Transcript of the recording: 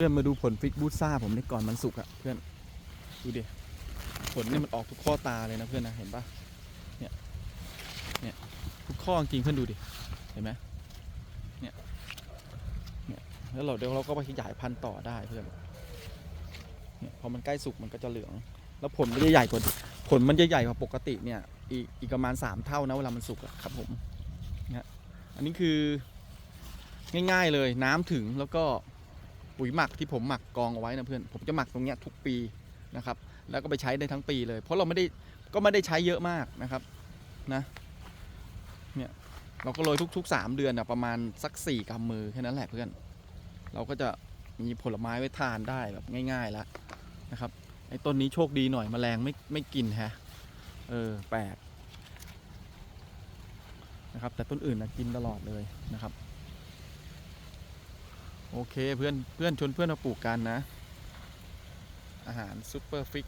เพื่อนมาดูผลฟิกบูซ่าผมในก่อนมันสุกอะเพื่อนดูดิผลเนี่ยมันออกทุกข้อตาเลยนะเพื่อนนะเห็นปะเนี่ยเนี่ยทุกข้อจริงเพื่อนดูดิเห็นไหมเนี่ยเนี่ยแล้วเราเดี๋ยวเราก็ไปขยายพันธุ์ต่อได้เพื่อนเนี่ยพอมันใกล้สุกมันก็จะเหลือง แล้วผลมันจะใหญ่กว่าผลมันจะใหญ่กว่าปกติเนี่ยอีกอีกประมาณสามเท่านะเวลามันสุกอะครับผมเนี่ยอันนี้คือง่ายๆเลยน้ำถึงแล้วก็ ปุ๋ยหมักที่ผมหมักกองเอาไว้นะเพื่อนผมจะหมักตรงเนี้ยทุกปีนะครับ แล้วก็ไปใช้ได้ทั้งปีเลย เพราะเราไม่ได้ก็ไม่ได้ใช้เยอะมากนะครับนะเนี่ยเราก็โรยทุกๆ 3 เดือนนะประมาณสัก4กำมือแค่นั้นแหละเพื่อน เราก็จะมีผลไม้ไว้ทานได้แบบง่ายๆแล้วนะครับไอ้ต้นนี้โชคดีหน่อยแมลงไม่ไม่กินแฮะเออแปลกนะครับแต่ต้นอื่นนะกินตลอดเลยนะครับ โอเคเพื่อนเพื่อนชวนเพื่อนมาปลูกกันนะ อาหารซูเปอร์ฟิก